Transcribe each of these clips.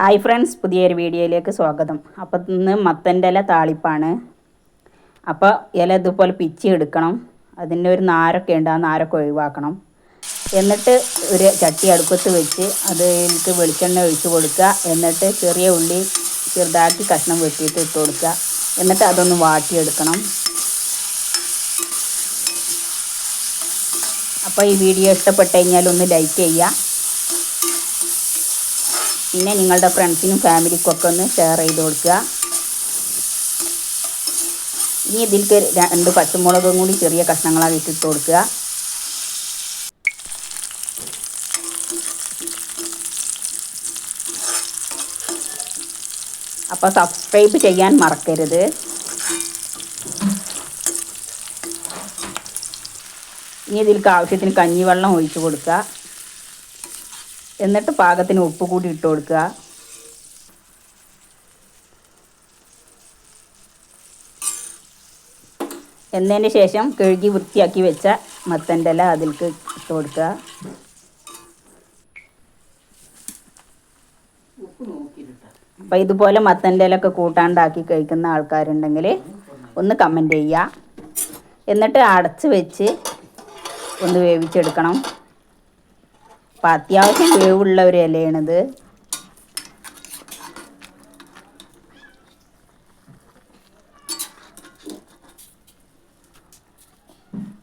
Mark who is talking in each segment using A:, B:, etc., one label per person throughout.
A: Hi friends പുതിയൊരു വീഡിയോയിലേക്ക് സ്വാഗതം. അപ്പം ഇന്ന് മത്തന്റെ ഇല താളിപ്പാണ്. അപ്പോൾ ഇല ഇതുപോലെ പിച്ചി എടുക്കണം. അതിന്റെ ഒരു നാരൊക്കെ ഉണ്ട് ആ നാരൊക്കെ ഒഴിവാക്കണം. എന്നിട്ട് ഒരു ചട്ടി അടുപ്പത്ത് വെച്ച് അതിലേക്ക് വെളിച്ചെണ്ണ ഒഴിച്ച് കൊടുക്കുക. എന്നിട്ട് ചെറിയ ഉള്ളി ചെറുതാക്കി കഷ്ണം വെട്ടിയിട്ട് ഇട്ട് കൊടുക്കുക. എന്നിട്ട് അതൊന്ന് വാട്ടിയെടുക്കണം. അപ്പോൾ ഈ വീഡിയോ ഇഷ്ടപ്പെട്ട് കഴിഞ്ഞാൽ ഒന്ന് ലൈക്ക് ചെയ്യുക. പിന്നെ നിങ്ങളുടെ ഫ്രണ്ട്സിനും ഫാമിലിക്കും ഒക്കെ ഒന്ന് ഷെയർ ചെയ്ത് കൊടുക്കുക. ഇനി ഇതിലേക്ക് രണ്ട് പച്ചമുളകും കൂടി ചെറിയ കഷ്ണങ്ങളായി ഇട്ടിട്ട് കൊടുക്കുക. അപ്പോൾ സബ്സ്ക്രൈബ് ചെയ്യാൻ മറക്കരുത്. ഇനി ഇതിലേക്ക് ആവശ്യത്തിന് കഞ്ഞിവെള്ളം ഒഴിച്ചു കൊടുക്കുക. എന്നിട്ട് പാകത്തിന് ഉപ്പ് കൂടി ഇട്ട് കൊടുക്കുക. എന്നതിന് ശേഷം കഴുകി വൃത്തിയാക്കി വെച്ച മത്തന്റെ ഇല അതിലേക്ക് ഇട്ട് കൊടുക്കുക. അപ്പം ഇതുപോലെ മത്തന്റെ ഇലൊക്കെ കൂട്ടാണ്ടാക്കി കഴിക്കുന്ന ആൾക്കാരുണ്ടെങ്കിൽ ഒന്ന് കമന്റ് ചെയ്യുക. എന്നിട്ട് അടച്ച് വെച്ച് ഒന്ന് വേവിച്ചെടുക്കണം. അപ്പം അത്യാവശ്യം വേവുള്ള ഒരു ഇലയാണിത്.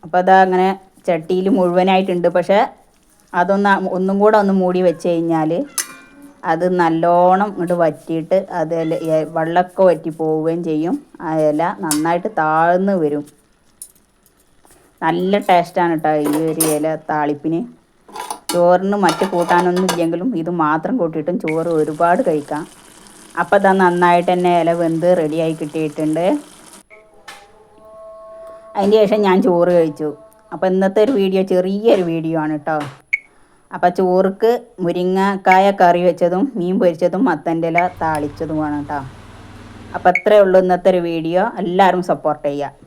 A: അപ്പോൾ അതാ അങ്ങനെ ചട്ടിയിൽ മുഴുവനായിട്ടുണ്ട്. പക്ഷേ അതൊന്ന് ഒന്നും കൂടെ ഒന്ന് മൂടി വെച്ച് കഴിഞ്ഞാൽ അത് നല്ലോണം ഇങ്ങോട്ട് വറ്റിയിട്ട് അത് വെള്ളമൊക്കെ വറ്റി പോവുകയും ചെയ്യും. ആ ഇല നന്നായിട്ട് താഴ്ന്നു വരും. നല്ല ടേസ്റ്റാണ് കേട്ടോ ഈ ഒരു ഇല താളിപ്പിന്. ചോറിന് മറ്റ് കൂട്ടാനൊന്നും ഇല്ലെങ്കിലും ഇത് മാത്രം കൂട്ടിയിട്ടും ചോറ് ഒരുപാട് കഴിക്കാം. അപ്പോൾ ഇതാ നന്നായിട്ട് തന്നെ ഇല വെന്ത് റെഡിയായി കിട്ടിയിട്ടുണ്ട്. അതിന് ശേഷം ഞാൻ ചോറ് കഴിച്ചു. അപ്പോൾ ഇന്നത്തെ ഒരു വീഡിയോ ചെറിയൊരു വീഡിയോ ആണ് കേട്ടോ അപ്പോൾ ചോറുക്ക് മുരിങ്ങക്കായ കറി വെച്ചതും മീൻ പൊരിച്ചതും മത്തന്റെ ഇല താളിച്ചതുമാണ് കേട്ടോ അപ്പോൾ അത്രയേ ഉള്ളൂ ഇന്നത്തെ ഒരു വീഡിയോ. എല്ലാവരും സപ്പോർട്ട് ചെയ്യുക